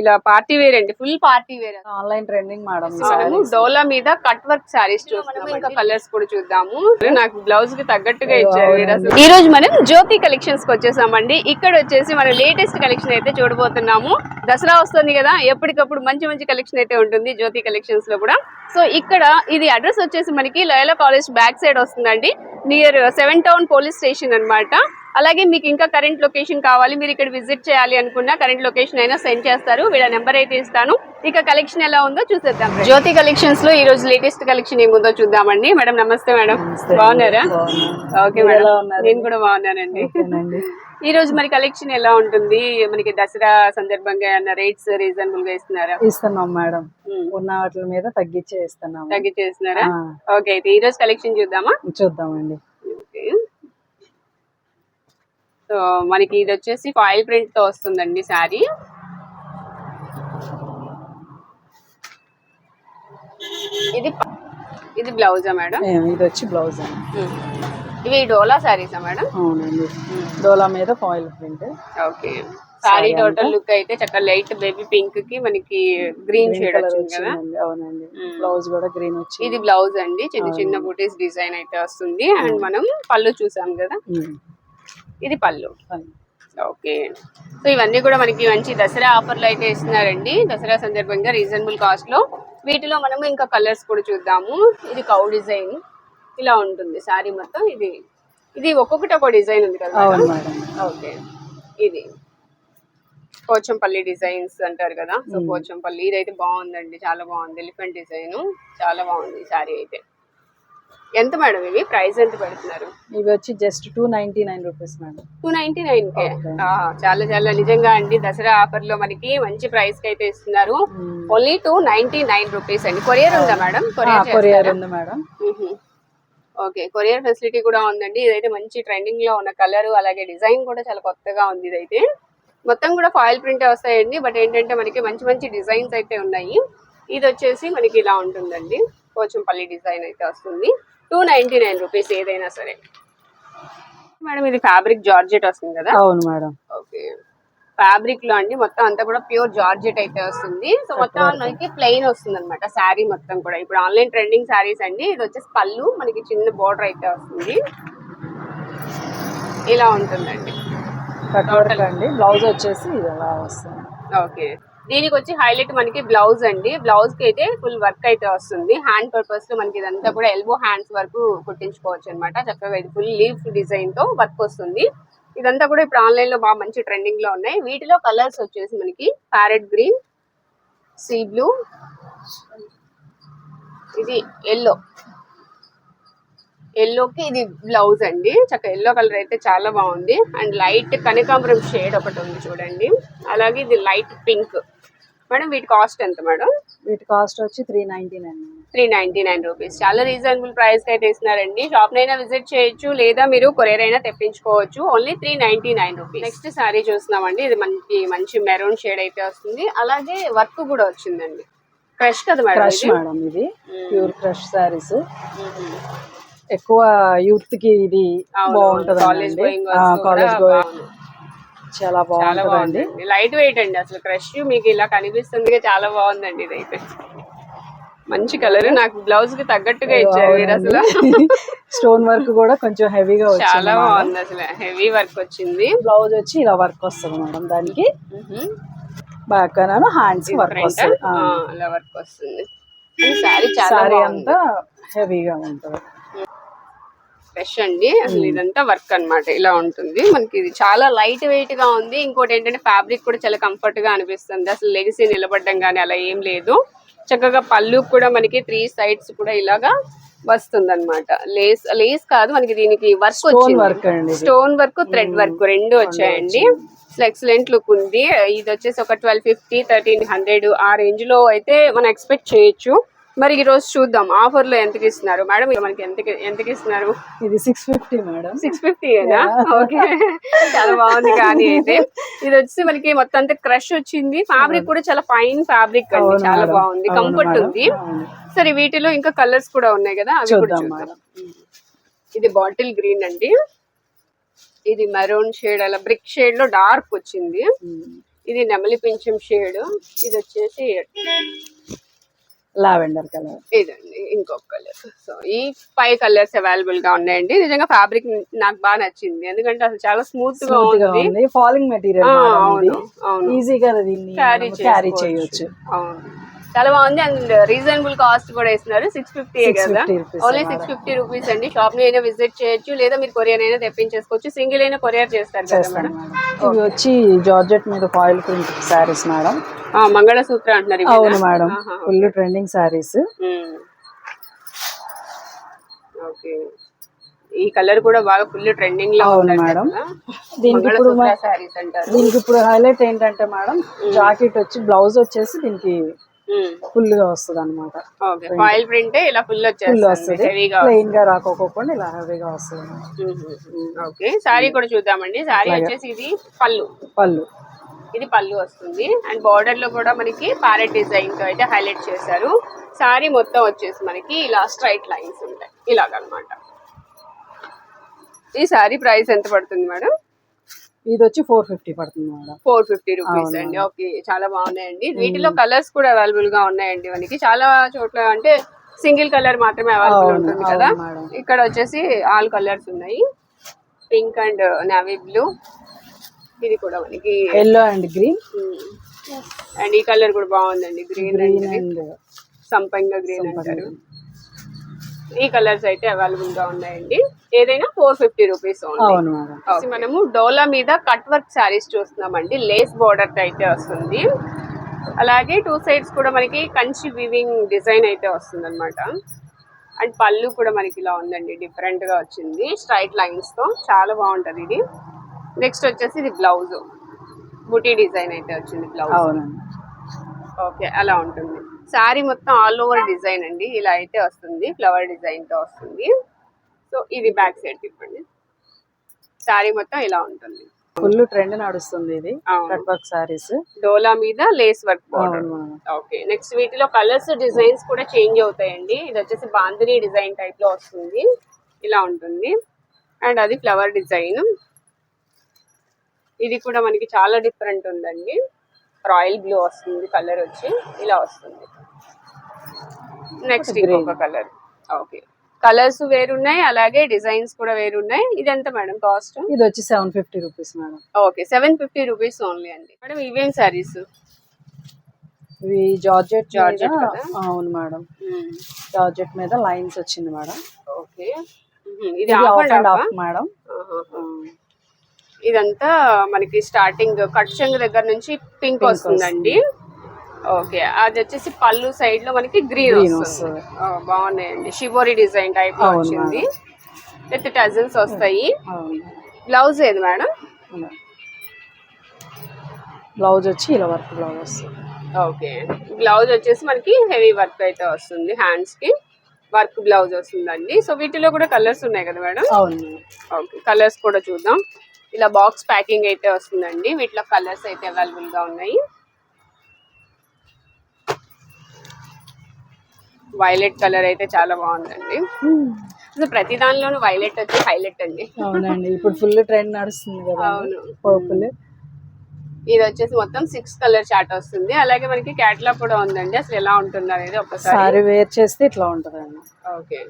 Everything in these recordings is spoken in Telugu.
ఇలా పార్టీ వేర్ అండి full party wear online trending madam డోలా మీద కట్ వర్క్ సారీస్ చూస్తున్నాం ఇంకా కలర్స్ కూడా చూద్దాము. నాకు బ్లౌజ్కి తగ్గట్టుగా ఇచ్చారు. ఈ రోజు మనం జ్యోతి కలెక్షన్స్కి వచ్చేసామండి. ఇక్కడ వచ్చేసి మన లేటెస్ట్ కలెక్షన్ అయితే చూడబోతున్నాము. దసరా వస్తుంది కదా ఎప్పటికప్పుడు మంచి మంచి కలెక్షన్ అయితే ఉంటుంది జ్యోతి కలెక్షన్స్లో కూడా. సో ఇక్కడ ఇది అడ్రస్ వచ్చేసి మనకి లయలా కాలేజ్ బ్యాక్ సైడ్ వస్తుందండి. Near seven town police station అన్నమాట. అలాగే మీకు ఇంకా కరెంట్ లొకేషన్ కావాలి మీరు ఇక్కడ విజిట్ చేయాలి అనుకున్నా కరెంట్ లొకేషన్ అయినా సెండ్ చేస్తారు. వీళ్ళ నెంబర్ అయితే ఇస్తాను. ఇక కలెక్షన్ ఎలా ఉందో చూసేద్దాం జ్యోతి కలెక్షన్స్లో ఈ రోజు లేటెస్ట్ కలెక్షన్ ఏముందో చూద్దామండి. మేడం నమస్తే మేడం. బాగున్నారా? Okay madam? నేను కూడా బాగున్నానండి. ఈ రోజు మరి కలెక్షన్ ఎలా ఉంటుంది? మనకి దసరా సందర్భంగా ఏమన్నా రేట్స్ రీజనబుల్గా ఇస్తున్నారా? ఇస్తున్నాం మేడం. ఉన్న వాటి మీద తగ్గించే ఇస్తున్నాము. తగ్గించేస్తున్నారా. ఓకే అయితే ఈ రోజు కలెక్షన్ చూద్దామా? చూద్దామండి ఓకే. సో మనకి ఇది వచ్చేసి ఫాయిల్ ప్రింట్తో వస్తుందండి శారీ. ఇది ఇది బ్లౌజా మేడం? ఇది వచ్చి బ్లౌజ్. ఇవి డోలా శారీసా మేడం? అవునండి. డోలా మీద foil print. Okay. Sari total look అయితే చక్కగా లైట్ బేబీ పింక్కి మనకి గ్రీన్ షేడ్ వచ్చింది కదా? అవునండి. బ్లౌజ్ కూడా గ్రీన్ వచ్చి ఇది బ్లౌజ్ అండి. చిన్న చిన్న బూటీస్ డిజైన్ అయితే వస్తుంది. అండ్ మనం పళ్ళు చూసాం కదా. ఇది పళ్ళు. ఓకే. సో ఇవన్నీ కూడా మనకి మంచి దసరా ఆఫర్లు అయితే ఇస్తున్నారండి. దసరా సందర్భంగా రీజనబుల్ కాస్ట్లో వీటిలో మనము ఇంకా కలర్స్ కూడా చూద్దాము. ఇది కౌ డిజైన్. ఇలా ఉంటుంది సారీ మొత్తం. ఇది ఇది ఒక్కొక్కటి ఒక డిజైన్ ఉంది కదా ఓకే. ఇది. పోచంపల్లి డిజైన్స్ అంటారు కదా. సో పోచంపల్లి. ఇదైతే బాగుందండి. చాలా బాగుంది. Elephant design. చాలా బాగుంది ఈ సారీ అయితే. ఎంత మేడం ఇవి? ప్రైస్ ఎంత పెడుతున్నారు? ఇవి వచ్చి just two ninety nine rupees madam. Two ninety nine K. చాలా చాలా నిజంగా అండి. దసరా ఆఫర్లో మనకి మంచి ప్రైస్కి అయితే ఇస్తున్నారు. Only two ninety nine rupees అండి. కొరియర్ ఉందా మేడం? కొరియర్ కొరియర్ ఉంది మేడం. ఓకే కొరియర్ ఫెసిలిటీ కూడా ఉందండి. ఇదైతే మంచి ట్రెండింగ్లో ఉన్న కలర్ అలాగే డిజైన్ కూడా చాలా కొత్తగా ఉంది ఇదైతే. మొత్తం కూడా ఫాయిల్ ప్రింట్ వస్తాయండి. బట్ ఏంటంటే మనకి మంచి మంచి డిజైన్స్ అయితే ఉన్నాయి. ఇది వచ్చేసి మనకి ఇలా ఉంటుందండి. పోచంపల్లి డిజైన్ అయితే వస్తుంది. టూ నైన్టీ నైన్ రూపీస్ ఏదైనా సరే. మేడం ఇది ఫ్యాబ్రిక్ జార్జెట్ వస్తుంది కదా? అవును మేడం. ఓకే. ఫ్యాబ్రిక్లో అండి మొత్తం అంతా కూడా ప్యూర్ జార్జెట్ అయితే వస్తుంది. సో మొత్తం మనకి ప్లెయిన్ వస్తుంది అనమాట శారీ మొత్తం కూడా. ఇప్పుడు ఆన్లైన్ ట్రెండింగ్ శారీస్ అండి ఇది వచ్చేసి పళ్ళు మనకి చిన్న బోర్డర్ అయితే వస్తుంది. ఇలా ఉంటుందండి. అండి బ్లౌజ్ వచ్చేసి ఇది అలా వస్తుంది. ఓకే. దీనికి వచ్చి హైలైట్ మనకి బ్లౌజ్ అండి. బ్లౌజ్కి అయితే ఫుల్ వర్క్ అయితే వస్తుంది. హ్యాండ్ పర్పస్లో మనకి ఇదంతా కూడా ఎల్బో హ్యాండ్స్ వరకు కుట్టించుకోవచ్చు అనమాట చక్కగా ఇది ఫుల్ లీఫ్ డిజైన్తో వర్క్ వస్తుంది. ఇదంతా కూడా ఇప్పుడు ఆన్లైన్లో బాగా మంచి ట్రెండింగ్లో ఉన్నాయి. వీటిలో కలర్స్ వచ్చేసి మనకి ప్యారెట్ గ్రీన్ సీ బ్లూ ఇది ఎల్లో ఎల్లోకి ఇది బ్లౌజ్ అండి. చక్క ఎల్లో కలర్ అయితే చాలా బాగుంది. అండ్ లైట్ కనకాంబరం షేడ్ ఒకటి ఉంది చూడండి. అలాగే ఇది లైట్ పింక్ మేడం వీటి కాస్ట్ ఎంత మేడం? వీటి కాస్ట్ వచ్చి three ninety nine three ninety nine rupees. చాలా రీజనబుల్ ప్రైస్ అయితే ఇస్తున్నారండి. షాప్ నైనా విజిట్ చేయొచ్చు లేదా మీరు కొరియర్ అయినా తెప్పించుకోవచ్చు. Only three ninety nine rupees. Next sari చూస్తున్నామండి. ఇది మనకి మంచి మెరూన్ షేడ్ అయితే వస్తుంది. అలాగే వర్క్ కూడా వచ్చిందండి. క్రష్ కదా మేడం క్రష్ మేడం ఇది. ప్యూర్ క్రష్ శారీస్ మ్మ్. ఎక్కువ యూత్కి ఇది బాగుంటది కాలేజ్ గోయింగ్ గర్ల్స్ కూడా కాలేజ్ బాగుంది. చాలా బాగుందండి. లైట్ వెయిట్ అండి అసలు క్రష్ మీకు ఇలా కనిపిస్తుంది. చాలా బాగుందండి ఇదైతే మంచి కలర్ నాకు బ్లౌజ్కి తగ్గట్టుగా ఇచ్చారు మీరు అసలు. స్టోన్ వర్క్ కూడా కొంచెం హెవీగా వచ్చింది చాలా బాగుంది అసలు. హెవీ వర్క్ వచ్చింది. బ్లౌజ్ వచ్చి ఇలా వర్క్ వస్తుంది మేడం దానికి. బాగా హ్యాండ్స్ వర్క్ వస్తుంది. ఇలా వర్క్ వస్తుంది. సారీ చాలా సారీ బాగుంది. అంతా హెవీగా ఉంటుంది. ఫ్రెష్ అండి. అసలు ఇదంతా వర్క్ అన్నమాట. ఇలా ఉంటుంది. మనకి ఇది చాలా లైట్ వెయిట్గా ఉంది. ఇంకోటి ఏంటంటే ఫ్యాబ్రిక్ కూడా చాలా కంఫర్ట్గా అనిపిస్తుంది. అసలు లెగిసి నిలబడడం కానీ అలా ఏం లేదు. చక్కగా పళ్ళు కూడా మనకి త్రీ సైడ్స్ కూడా ఇలాగా వస్తుంది అనమాట లేస్ లేస్ కాదు మనకి దీనికి వర్క్ వచ్చింది. స్టోన్ వర్క్ థ్రెడ్ వర్క్ రెండు వచ్చాయండి. అసలు ఎక్సలెంట్ లుక్ ఉంది. ఇది వచ్చేసి ఒక ట్వెల్వ్ ఫిఫ్టీ థర్టీన్ హండ్రెడ్ ఆ రేంజ్లో అయితే మనం ఎక్స్పెక్ట్ చేయొచ్చు. మరి ఈ రోజు చూద్దాం. ఆఫర్లో ఎంతకి ఇస్తున్నారు? మేడం ఇది మనకి ఎంతకి ఎంతకి ఇస్తున్నారు? ఇది six fifty madam. Six fifty okay. చాలా బాగుంది కానీ అయితే. ఇది వచ్చి మనకి మొత్తం అంతా క్రష్ వచ్చింది. ఫ్యాబ్రిక్ కూడా చాలా ఫైన్ ఫ్యాబ్రిక్ అండి. చాలా. బాగుంది. కంఫర్ట్. ఉంది. సరే వీటిలో ఇంకా కలర్స్ కూడా ఉన్నాయి కదా? అవి కూడా చూద్దాం ఇది బాటిల్ గ్రీన్ అండి. ఇది మెరూన్ షేడ్ అలా బ్రిక్ షేడ్లో డార్క్ వచ్చింది. ఇది నెమలి పింఛం షేడ్ ఇది వచ్చేసి లావెండర్ కలర్. ఇదండి ఇంకొక కలర్. సో ఈ ఫైవ్ కలర్స్ అవైలబుల్గా ఉన్నాయండి. నిజంగా ఫ్యాబ్రిక్ నాకు బాగా నచ్చింది. ఎందుకంటే అసలు చాలా స్మూత్గా ఉంది. ఫాలింగ్ మెటీరియల్ అవును అవును. ఈజీగా దీన్ని క్యారీ క్యారీ చేయొచ్చు అవును. చాలా బాగుంది. అండ్ రీజనబుల్ కాస్ట్ కూడా ఇస్తున్నారు సిక్స్ ఫిఫ్టీ కదా. 650 rupees only six fifty rupees అండి. షాప్ని అయినా విజిట్ చేయొచ్చు. లేదా మీరు కొరియర్ అయినా తెప్పించేసుకోవచ్చు. సింగిల్ అయినా కొరియర్ చేస్తారు కదా ఇవి వచ్చి జార్జెట్ మీద ఫాయిల్ ప్రింట్ శారీస్ మేడం. ఆ, మంగళసూత్ర అంటున్నారు అవును madam. Full trending saris. Okay ఈ కలర్ కూడా బాగా ఫుల్ ట్రెండింగ్లో ఉందండి మేడం. దీనికి ఇప్పుడు సారీస్ దీనికి ఇప్పుడు హైలైట్ ఏంటంటే మేడం జాకెట్ వచ్చి బ్లౌజ్ వచ్చేసి దీనికి ఫుల్గా వస్తుంది అనమాట ప్రింట్ ఇలా ఫుల్ వస్తుంది. ప్లెయిన్గా రాకోకుండా ఇలా హెవీగా వస్తుంది. ఓకే సారీ కూడా చూద్దామండి. సారీ వచ్చేసి ఇది పళ్ళు. పళ్ళు. ఇది పళ్ళు వస్తుంది. అండ్ బార్డర్లో కూడా మనకి ప్యారెట్ డిజైన్తో అయితే హైలైట్ చేశారు. సారీ మొత్తం వచ్చేసి మనకి ఇలా స్ట్రైట్ లైన్స్ ఉంటాయి. ఇలాగనమాట ఈ సారీ ప్రైస్ ఎంత పడుతుంది మేడం? ఇది వచ్చి ఫోర్ ఫిఫ్టీ పడుతుంది మేడం. ఫోర్ ఫిఫ్టీ రూపీస్ అండి. ఓకే చాలా బాగున్నాయండి. వీటిలో కలర్స్ కూడా అవైలబుల్గా ఉన్నాయండి మనకి. చాలా చోట్ల అంటే సింగిల్ కలర్ మాత్రమే అవైలబుల్ ఉంటుంది కదా. ఇక్కడ వచ్చేసి ఆల్ కలర్స్ ఉన్నాయి. Pink and navy blue. ఇది కూడా మనకి ఎల్లో అండ్ గ్రీన్. అండ్ ఈ కలర్ కూడా బాగుందండి. గ్రీన్ అండ్ సంపంగా గ్రీన్ అంటారు. ఈ కలర్స్ అయితే అవైలబుల్గా ఉన్నాయండి. ఏదైనా ఫోర్ ఫిఫ్టీ రూపీస్ మనము డోలా మీద కట్ వర్క్ శారీస్ చూస్తున్నామండి. లేస్ బోర్డర్ అయితే వస్తుంది. అలాగే టూ సైడ్స్ కూడా మనకి కంచి వివింగ్ డిజైన్ అయితే వస్తుంది అనమాట అండ్ పళ్ళు కూడా మనకి ఇలా ఉందండి. డిఫరెంట్గా వచ్చింది. స్ట్రైట్ లైన్స్తో చాలా బాగుంటది ఇది. నెక్స్ట్ వచ్చేసి ఇది బ్లౌజ్. బుటీ డిజైన్ అయితే వచ్చింది బ్లౌజ్ ఓకే అలా ఉంటుంది. శారీ మొత్తం ఆల్ ఓవర్ డిజైన్ అండి. ఇలా అయితే వస్తుంది. ఫ్లవర్ డిజైన్తో వస్తుంది. సో ఇది బ్యాక్ సైడ్ తిప్పండి. శారీ మొత్తం ఇలా ఉంటుంది. ఫుల్ ట్రెండ్ నడుస్తుంది ఇది. కట్ వర్క్ సారీస్ డోలా మీద lace work border. Okay next వీటిలో కలర్స్ డిజైన్స్ కూడా చేంజ్ అవుతాయండి. ఇది వచ్చేసి బాందిని డిజైన్ టైప్లో వస్తుంది. ఇలా ఉంటుంది. అండ్ అది ఫ్లవర్ డిజైన్. ఇది కూడా మనకి చాలా డిఫరెంట్ ఉందండి. రాయల్ బ్లూ వస్తుంది కలర్ వచ్చి ఇలా వస్తుంది. నెక్స్ట్ ఇంకొక కలర్. ఓకే కలర్స్ వేరున్నాయి అలాగే డిజైన్స్ కూడా వేరున్నాయి. ఇదెంత మేడం కాస్ట్? ఇది వచ్చి seven fifty rupees madam. Okay seven fifty rupees only అండి. మేడం ఇవేం సారీస్ ఇవి జార్జెట్ జార్జెట్? అవును మేడం. జార్జెట్ మీద లైన్స్ వచ్చింది మేడం. ఓకే ఇది ఇది off off and and off off madam. ఇదంతా మనకి స్టార్టింగ్ కట్ చెంగు దగ్గర నుంచి పింక్ వస్తుందండి. ఓకే అది వచ్చేసి పళ్ళు సైడ్లో మనకి గ్రీన్ వస్తుంది. బాగున్నాయండి. షిబోరి డిజైన్ టైప్లో వచ్చింది. విత్ టజల్స్ వస్తాయి. బ్లౌజ్ ఏది మేడం? బ్లౌజ్ వచ్చి ఇలా వర్క్ బ్లౌజ్ వస్తుంది. ఓకే బ్లౌజ్ వచ్చేసి మనకి హెవీ వర్క్ అయితే వస్తుంది హ్యాండ్స్కి. వర్క్ బ్లౌజ్ వస్తుందండి. సో వీటిలో కూడా కలర్స్ ఉన్నాయి కదా మేడం? ఓకే కలర్స్ కూడా చూద్దాం. ఇలా బాక్స్ ప్యాకింగ్ అయితే వస్తుందండి. వీటిలో కలర్స్ అయితే అవైలబుల్గా ఉన్నాయి. వైలెట్ కలర్ అయితే చాలా బాగుందండి. అసలు ప్రతి దానిలోనూ వైలెట్ వచ్చి హైలైట్ అండి. అవునండి. ఇప్పుడు ఫుల్ ట్రెండ్ నడుస్తుంది కదా అవును. పర్పుల్ ఇది వచ్చేసి మొత్తం సిక్స్ కలర్ చార్ట్ వస్తుంది. అలాగే మనకి క్యాటలాగ్ కూడా ఉందండి. అసలు ఎలా ఉంటుంది అనేది ఒకసారి సారీ వేర్ చేస్తే ఇట్లా ఉంటదండి. ఓకే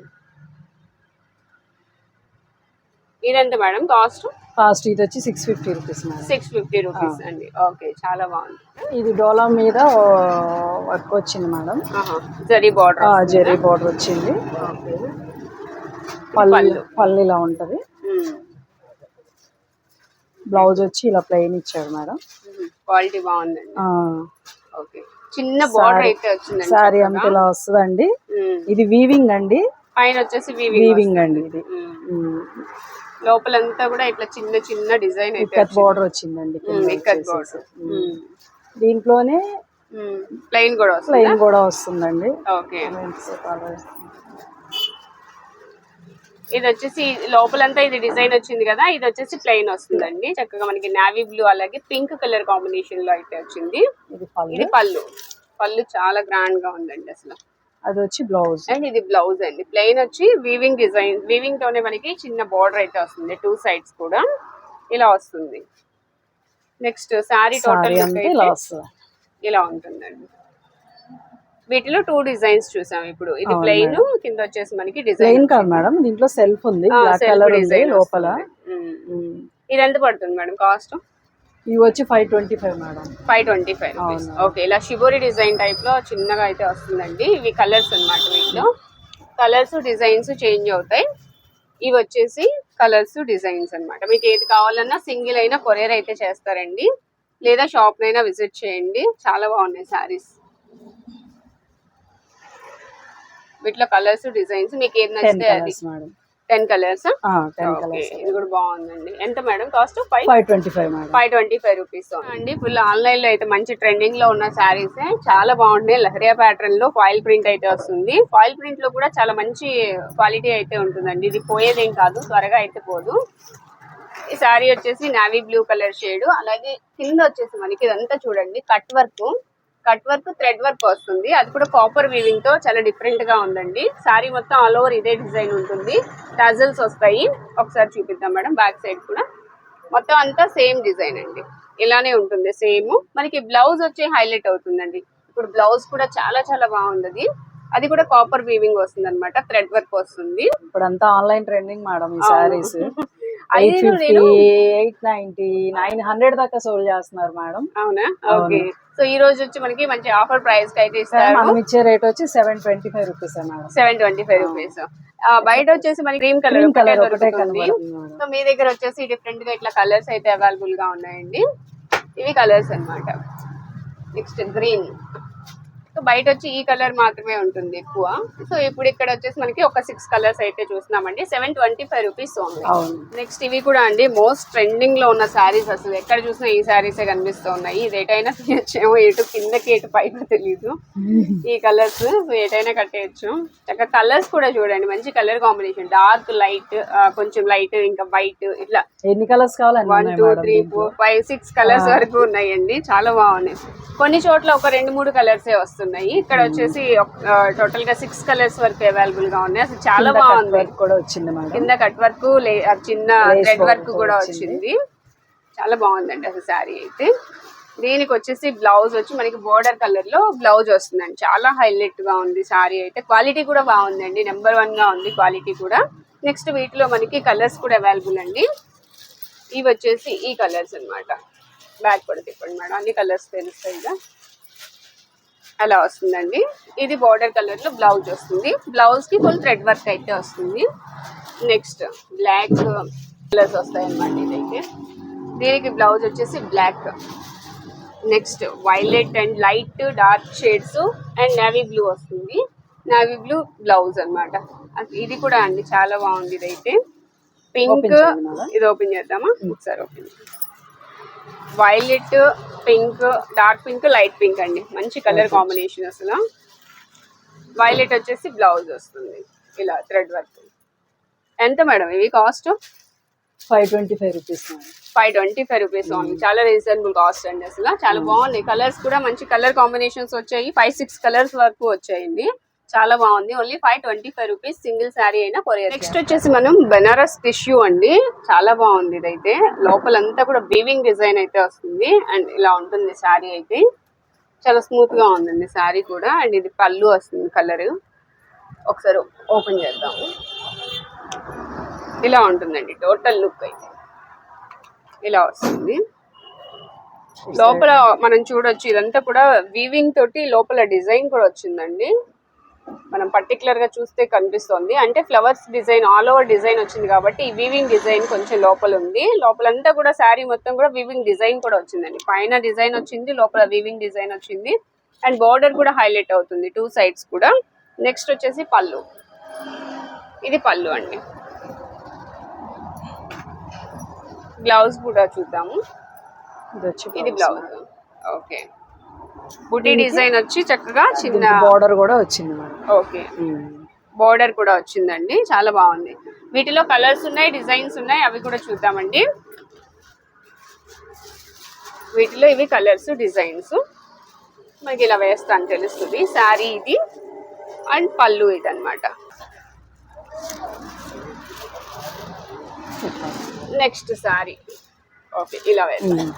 ఇదెంత మేడం కాస్ట్? కాస్ట్ ఇది వచ్చి six fifty rupees six fifty rupees అండి. ఓకే చాలా బాగుంది. ఇది డోలా మీద వర్క్ వచ్చింది madam. Zari border zari border వచ్చింది. పళ్ళు ఇలా ఉంటది. బ్లౌజ్ వచ్చి ఇలా ప్లెయిన్ ఇచ్చాడు మేడం. క్వాలిటీ బాగుందండి. ఆ, ఓకే. చిన్న బార్డర్ అయితే వచ్చిందండి సారీ అంత ఇలా వస్తుందండి. ఇది వీవింగ్ అండి. పైన వచ్చేసి వీవింగ్ అండి ఇది. లోపలంతా కూడా ఇట్లా చిన్న చిన్న డిజైన్ అయితే బార్డర్ వచ్చిందండి ఇక్కత్ వచ్చేసి. బార్డర్ దీంట్లోనే ప్లెయిన్ కూడా వస్తుంది? ప్లెయిన్ కూడా వస్తుందండి. ఓకే ఇది వచ్చేసి లోపలంతా ఇది డిజైన్ వచ్చింది కదా ఇది వచ్చేసి ప్లెయిన్ వస్తుందండి. చక్కగా మనకి నావీ బ్లూ అలాగే పింక్ కలర్ కాంబినేషన్లో అయితే వచ్చింది. ఇది పళ్ళు. పళ్ళు. చాలా గ్రాండ్గా ఉందండి అసలు. అది వచ్చి బ్లౌజ్. అండ్ ఇది బ్లౌజ్ అండి. ప్లెయిన్ వచ్చి వీవింగ్ డిజైన్ వీవింగ్ తోనే మనకి చిన్న బార్డర్ అయితే వస్తుంది. టూ సైడ్స్ కూడా ఇలా వస్తుంది. నెక్స్ట్ శారీ సారీ టోటల్ ఇలా వస్తుంది ఇలా ఉంటుందండి. వీటిలో టూ డిజైన్స్ చూసాం ఇప్పుడు. ఇది ప్లెయిన్ కింద వచ్చేసి మనకి డిజైన్ కాదు మేడం. దీంట్లో సెల్ఫ్ ఉంది. బ్లాక్ కలర్ ఉంది లోపల. ఇది ఎంత పడుతుంది మేడం? కాస్ట్ ఇవి వచ్చి five twenty five madam five twenty five okay ఇలా షిబోరి డిజైన్ టైప్లో చిన్నగా అయితే వస్తుందండి. ఇవి కలర్స్ అన్నమాట వీటిలో. కలర్స్ డిజైన్స్ చేంజ్ అవుతాయి. ఇవి వచ్చేసి కలర్స్ డిజైన్స్ అన్నమాట. మీకు ఏది కావాలన్నా సింగిల్ అయినా కొరియర్ అయితే చేస్తారండి. లేదా షాప్ అయినా విజిట్ చేయండి. చాలా బాగున్నాయి సారీస్ వీటిలో కలర్స్ డిజైన్స్ మీకు ఏది నచ్చితే అది. Ten colours? టెన్ కలర్స్ ఇది కూడా బాగుందండి. ఎంత madam cost? Five? Five twenty five five twenty five rupees అండి ఫుల్ ఆన్లైన్లో అయితే మంచి ట్రెండింగ్లో ఉన్న శారీస్ చాలా బాగుంటాయి లహరియా ప్యాటర్న్లో ఫాయిల్ ప్రింట్ అయితే వస్తుంది. ఫాయిల్ ప్రింట్లో కూడా చాలా మంచి క్వాలిటీ అయితే ఉంటుందండి. ఇది పోయేదేం కాదు త్వరగా అయితే పోదు. ఈ శారీ వచ్చేసి నావీ బ్లూ కలర్ షేడ్. అలాగే కింద వచ్చేసి మనకి ఇదంతా చూడండి cut work. Cut work thread work వస్తుంది. అది కూడా కాపర్ వీవింగ్తో చాలా డిఫరెంట్గా ఉందండి. శారీ మొత్తం ఆల్ ఓవర్ ఇదే డిజైన్ ఉంటుంది. టజల్స్ వస్తాయి. ఒకసారి చూపిద్దాం మేడం బ్యాక్ సైడ్ కూడా. మొత్తం అంతా సేమ్ డిజైన్ అండి. ఇలానే ఉంటుంది సేమ్ మనకి బ్లౌజ్ వచ్చి హైలైట్ అవుతుందండి. ఇప్పుడు బ్లౌజ్ కూడా చాలా చాలా బాగుంది అది కూడా కాపర్ వీవింగ్ వస్తుంది అనమాట థ్రెడ్ వర్క్ వస్తుంది. ఇప్పుడు అంతా ఆన్లైన్ ట్రెండింగ్ మేడం ఈ సారీస్ ఎయిట్ ఫిఫ్టీ నేను ఎయిట్ నైన్టీ నైన్ హండ్రెడ్ దాకా సోల్డ్ చేస్తున్నారు మేడం. అవునా? ఓకే. సో ఈ రోజు వచ్చి మనకి మంచి ఆఫర్ ప్రైస్కి అయితే ఇస్తారు. మనం ఇచ్చే రేట్ వచ్చి seven twenty five rupees madam. Seven twenty five rupees. బయట వచ్చేసి మనకి క్రీమ్ కలర్ colour ఒకటే. సో మీ దగ్గర వచ్చేసి డిఫరెంట్గా ఇట్లా కలర్స్ అయితే అవైలబుల్గా ఉన్నాయండి. ఇవి కలర్స్ అన్నమాట. Next green. సో బయట వచ్చి ఈ కలర్ మాత్రమే ఉంటుంది ఎక్కువ. సో ఇప్పుడు ఇక్కడ వచ్చేసి మనకి ఒక సిక్స్ కలర్స్ అయితే చూస్తున్నామండి. Seven twenty five rupees only next ఇవి కూడా అండి మోస్ట్ ట్రెండింగ్లో ఉన్న శారీస్ అసలు. ఎక్కడ చూసినా ఈ శారీసే కనిపిస్తూ ఉన్నాయి ఇది ఎటైనా తీయచ్చేమో ఎటు కిందకి ఎటు పైకి తెలీదు. ఈ కలర్స్ ఎటైనా కట్టేయచ్చు. చక్కగా కలర్స్ కూడా చూడండి మంచి కలర్ కాంబినేషన్ డార్క్ లైట్ కొంచెం లైట్ ఇంకా వైట్ ఇట్లా. ఎన్ని కలర్స్ కావాలి one two three four five six colours వరకు ఉన్నాయండి. చాలా బాగున్నాయి. కొన్ని చోట్ల ఒక రెండు మూడు కలర్స్ వస్తున్నాయి. ఇక్కడ వచ్చేసి టోటల్గా సిక్స్ కలర్స్ వరకు అవైలబుల్గా ఉన్నాయి. అసలు చాలా బాగుంది. కూడా వచ్చింది కింద కట్ వర్క్ చిన్న థ్రెడ్ వర్క్ కూడా వచ్చింది. చాలా బాగుందండి అసలు శారీ అయితే. దీనికి వచ్చేసి బ్లౌజ్ వచ్చి మనకి బోర్డర్ కలర్లో బ్లౌజ్ వస్తుందండి. చాలా హైలైట్గా ఉంది శారీ అయితే. క్వాలిటీ కూడా బాగుందండి. నెంబర్ వన్గా ఉంది క్వాలిటీ కూడా. నెక్స్ట్ వీటిలో మనకి కలర్స్ కూడా అవైలబుల్ అండి. ఇవి వచ్చేసి ఈ కలర్స్ అన్నమాట. బ్యాక్ కూడా తిప్పండి మేడం. అన్ని కలర్స్ తెలుస్తాయి ఇక అలా వస్తుందండి. ఇది బార్డర్ కలర్లో బ్లౌజ్ వస్తుంది. బ్లౌజ్కి ఫుల్ థ్రెడ్ వర్క్ అయితే వస్తుంది. నెక్స్ట్ బ్లాక్ కలర్స్ వస్తాయి అన్నమాట ఇదైతే. దీనికి బ్లౌజ్ వచ్చేసి black next violet and light dark shades and navy blue వస్తుంది. నావీ బ్లూ బ్లౌజ్ అన్నమాట. ఇది కూడా అండి చాలా బాగుంది ఇదైతే. పింక్. ఇది ఓపెన్ చేద్దామా? ఒకసారి open violet pink dark pink light pink అండి. మంచి కలర్ కాంబినేషన్ అసలు. వైలెట్ వచ్చేసి బ్లౌజ్ వస్తుంది. ఇలా థ్రెడ్ వర్క్. ఎంత మేడం ఇవి cost? Five twenty five rupees five twenty five rupees only చాలా రీజనబుల్ కాస్ట్ అండి అసలు. చాలా బాగున్నాయి. కలర్స్ కూడా మంచి కలర్ కాంబినేషన్స్ వచ్చాయి. ఫైవ్ సిక్స్ కలర్స్ వరకు వచ్చాయండి. చాలా బాగుంది. Only five twenty five rupees single sari అయినా కొరియర్ నెక్స్ట్ వచ్చేసి మనం బెనారస్ టిష్యూ అండి. చాలా బాగుంది ఇదైతే. లోపలంతా కూడా బీవింగ్ డిజైన్ అయితే వస్తుంది. అండ్ ఇలా ఉంటుంది శారీ అయితే. చాలా స్మూత్గా ఉందండి శారీ కూడా. అండ్ ఇది పళ్ళు వస్తుంది కలర్ ఒకసారి ఓపెన్ చేద్దాము ఇలా ఉంటుందండి. టోటల్ లుక్ అయితే. ఇలా వస్తుంది. లోపల మనం చూడొచ్చు. ఇదంతా కూడా వీవింగ్ తోటి లోపల డిజైన్ కూడా వచ్చిందండి. మనం పర్టికులర్గా చూస్తే కనిపిస్తుంది. అంటే flowers design all over design వచ్చింది కాబట్టి ఈ వీవింగ్ డిజైన్ కొంచెం లోపల ఉంది. లోపలంతా కూడా శారీ మొత్తం కూడా వీవింగ్ డిజైన్ కూడా వచ్చిందండి. పైన డిజైన్ వచ్చింది లోపల వీవింగ్ డిజైన్ వచ్చింది. అండ్ బార్డర్ కూడా హైలైట్ అవుతుంది టూ సైడ్స్ కూడా. నెక్స్ట్ వచ్చేసి పళ్ళు. ఇది పళ్ళు అండి. బ్లౌజ్ కూడా చూద్దాము. ఇది బ్లౌజ్ ఓకే బుటీ డిజైన్ వచ్చి చక్కగా చిన్న బార్డర్ కూడా వచ్చింది ఓకే. బోర్డర్ కూడా వచ్చిందండి. చాలా బాగుంది. వీటిలో కలర్స్ ఉన్నాయి డిజైన్స్ ఉన్నాయి అవి కూడా చూద్దామండి. వీటిలో ఇవి కలర్స్ డిజైన్స్ మనకి ఇలా వేస్తాను తెలుస్తుంది. శారీ ఇది అండ్ పళ్ళు ఇది అనమాట నెక్స్ట్ శారీ ఓకే ఇలా వేస్తాను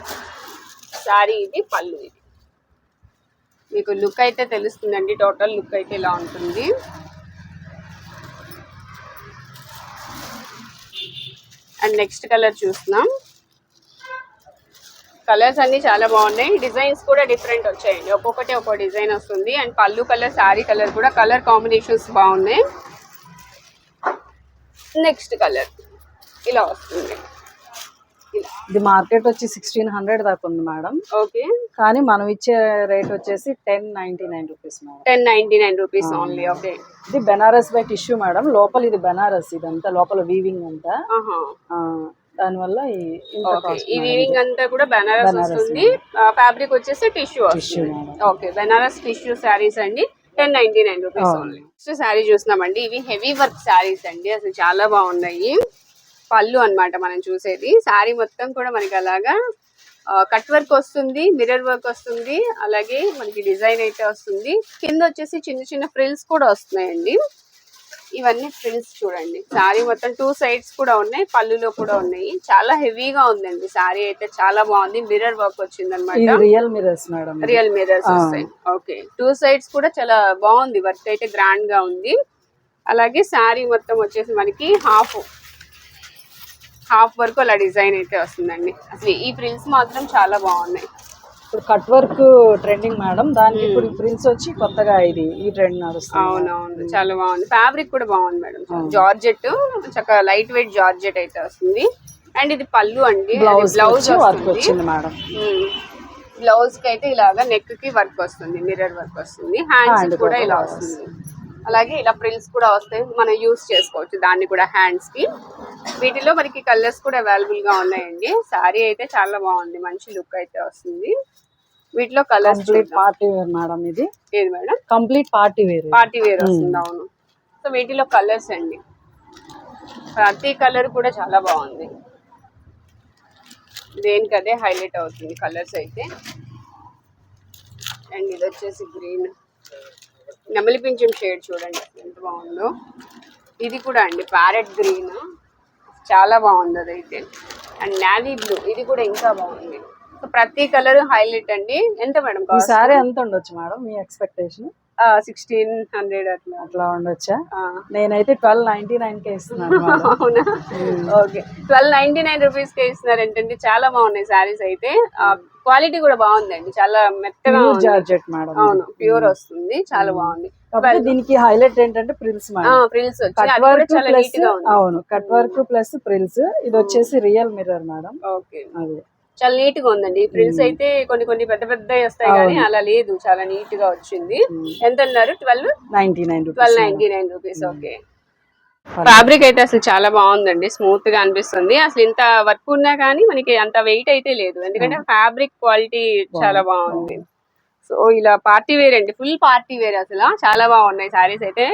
శారీ ఇది పళ్ళు ఇది. మీకు లుక్ అయితే తెలుస్తుందండి. టోటల్ లుక్ అయితే ఇలా ఉంటుంది. అండ్ నెక్స్ట్ కలర్ చూస్తున్నాం. కలర్స్ అన్నీ చాలా బాగున్నాయి. డిజైన్స్ కూడా డిఫరెంట్ వచ్చాయండి. ఒక్కొక్కటి ఒక్కో డిజైన్ వస్తుంది. అండ్ పళ్ళు కలర్ శారీ కలర్ కూడా కలర్ కాంబినేషన్స్ బాగున్నాయి. నెక్స్ట్ కలర్ ఇలా వస్తుంది. ఇది మార్కెట్ వచ్చి సిక్స్టీన్ హండ్రెడ్ దాకా ఉంది మేడం. ఓకే. కానీ మనం ఇచ్చే రేట్ వచ్చేసి ten ninety nine rupees madam. Ten ninety nine rupees only okay ఇది బెనారస్ బై టిష్యూ మేడం. లోపల ఇది బెనారస్ ఇదంతా లోపల వీవింగ్ అంతా. దానివల్ల ఈ- వీవింగ్ అంతా కూడా బెనారస్ వస్తుంది. ఫ్యాబ్రిక్ వచ్చేసి tissue. Okay Banaras tissue saris అండి. Ten ninety nine rupees only next sari చూస్తున్నామండి. ఇవి హెవీ వర్క్ శారీస్ అండి. అసలు చాలా బాగున్నాయి. పళ్ళు అన్నమాట మనం చూసేది. శారీ మొత్తం కూడా మనకి అలాగా కట్ వర్క్ వస్తుంది మిర్రర్ వర్క్ వస్తుంది అలాగే మనకి డిజైన్ అయితే వస్తుంది. కింద వచ్చేసి చిన్న చిన్న ఫ్రిల్స్ కూడా వస్తున్నాయండి. ఇవన్నీ ఫ్రిల్స్ చూడండి. శారీ మొత్తం టూ సైడ్స్ కూడా ఉన్నాయి పళ్ళులో కూడా ఉన్నాయి. చాలా హెవీగా ఉందండి. శారీ అయితే చాలా బాగుంది. మిర్రర్ వర్క్ వచ్చింది అనమాట రియల్ మేడం. ఇది. రియల్ మిర్రర్స్ వస్తాయి. ఓకే. టూ సైడ్స్ కూడా చాలా బాగుంది. వర్క్ అయితే గ్రాండ్గా ఉంది. అలాగే శారీ మొత్తం వచ్చేసి మనకి హాఫ్ హాఫ్ వరకు అలా డిజైన్ అయితే వస్తుందండి. అసలు ఈ ప్రిల్స్ మాత్రం చాలా బాగున్నాయి. ఇప్పుడు కట్ వర్క్ ట్రెండింగ్ మేడం. దానికి ఇప్పుడు ప్రిన్స్ వచ్చి కొత్తగా ఇది ఈ ట్రెండ్ నడుస్తుంది. అవునవును. చాలా బాగుంది. ఫ్యాబ్రిక్ కూడా బాగుంది మేడం. జార్జెట్ చక్కగా లైట్ వెయిట్ జార్జెట్ అయితే వస్తుంది. అండ్ ఇది పళ్ళు అండి. బ్లౌజ్ బ్లౌజ్ వర్క్ వచ్చింది మేడం. బ్లౌజ్కి అయితే ఇలాగా నెక్కి వర్క్ వస్తుంది మిర్రర్ వర్క్ వస్తుంది. హ్యాండ్స్ కూడా ఇలా వస్తుంది. అలాగే ఇలా ప్రిల్స్ కూడా వస్తాయి. మనం యూస్ చేసుకోవచ్చు. దాన్ని కూడా హ్యాండ్స్కి. వీటిలో మనకి కలర్స్ కూడా అవైలబుల్గా ఉన్నాయండి. సారీ అయితే చాలా బాగుంది. మంచి లుక్ అయితే వస్తుంది. వీటిలో కలర్స్ పార్టీ వేర్ మేడం ఇది. ఏది madam complete party wear party wear వస్తుంది అవును. సో వీటిలో కలర్స్ అండి. ప్రతి కలర్ కూడా చాలా బాగుంది. దేనికి అదే హైలైట్ అవుతుంది కలర్స్ అయితే. అండ్ ఇది వచ్చేసి గ్రీన్ నెమలి పింఛం షేడ్ చూడండి ఎంత బాగుందో. ఇది కూడా అండి ప్యారెట్ గ్రీన్. చాలా బాగుంది అదైతే. అండ్ నావీ బ్లూ ఇది కూడా ఇంకా బాగుంది. ప్రతి కలర్ హైలైట్ అండి. ఎంత మేడం ఈసారి ఎంత ఉండొచ్చు మేడం మీ ఎక్స్పెక్టేషన్? సిక్స్టీన్ హండ్రెడ్ అట్లా. అట్లా ఉండొచ్చా. నేనైతే ట్వెల్వ్ నైన్టీ నైన్ కే ఇస్తున్నాను అవునా? ఓకే. ట్వెల్వ్ నైన్టీ నైన్ రూపీస్కి ఇస్తున్నారు ఏంటంటే చాలా బాగున్నాయి శారీస్ అయితే. క్వాలిటీ కూడా బాగుందండి. చాలా మెత్తగా. జార్జెట్ మేడం అవును ప్యూర్ వస్తుంది. చాలా బాగుంది. దీనికి హైలైట్ ఏంటంటే frills madam frills cut work plus అవును కట్ వర్క్ ప్లస్ ప్రిల్స్ ఇది వచ్చేసి రియల్ మిర్రర్ మేడం ఓకే. అదే. చాలా నీట్గా ఉందండి ప్రిల్స్ అయితే కొన్ని కొన్ని పెద్ద పెద్ద వస్తాయి కానీ అలా లేదు. చాలా నీట్గా వచ్చింది ఎంత అన్నారు? Twelve? Ninety nine twelve ninety nine rupees. Okay. Fabric అయితే అసలు చాలా బాగుందండి. స్మూత్గా అనిపిస్తుంది. అసలు ఇంత వర్క్ ఉన్నా కానీ మనకి అంత వెయిట్ అయితే లేదు. ఎందుకంటే ఫ్యాబ్రిక్ క్వాలిటీ చాలా బాగుంది. సో ఇలా పార్టీ వేర్ అండి. ఫుల్ పార్టీ వేర్ అసలు. చాలా బాగున్నాయి. సారీస్ అయితే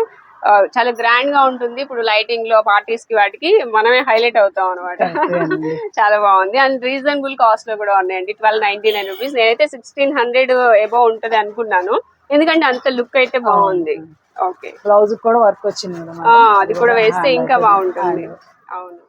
చాలా గ్రాండ్గా ఉంటుంది. ఇప్పుడు లైటింగ్లో పార్టీస్కి వాటికి మనమే హైలైట్ అవుతాం అనమాట చాలా బాగుంది. అండ్ రీజనబుల్ కాస్ట్లో కూడా ఉన్నాయండి. ట్వెల్వ్ నైన్టీ నైన్ రూపీస్ నేనైతే సిక్స్టీన్ హండ్రెడ్ ఎబో ఉంటది అనుకున్నాను. ఎందుకంటే అంత లుక్ అయితే బాగుంది. ఓకే బ్లౌజ్ కూడా వర్క్ వచ్చింది అది కూడా వేస్తే ఇంకా బాగుంటుంది. అవును.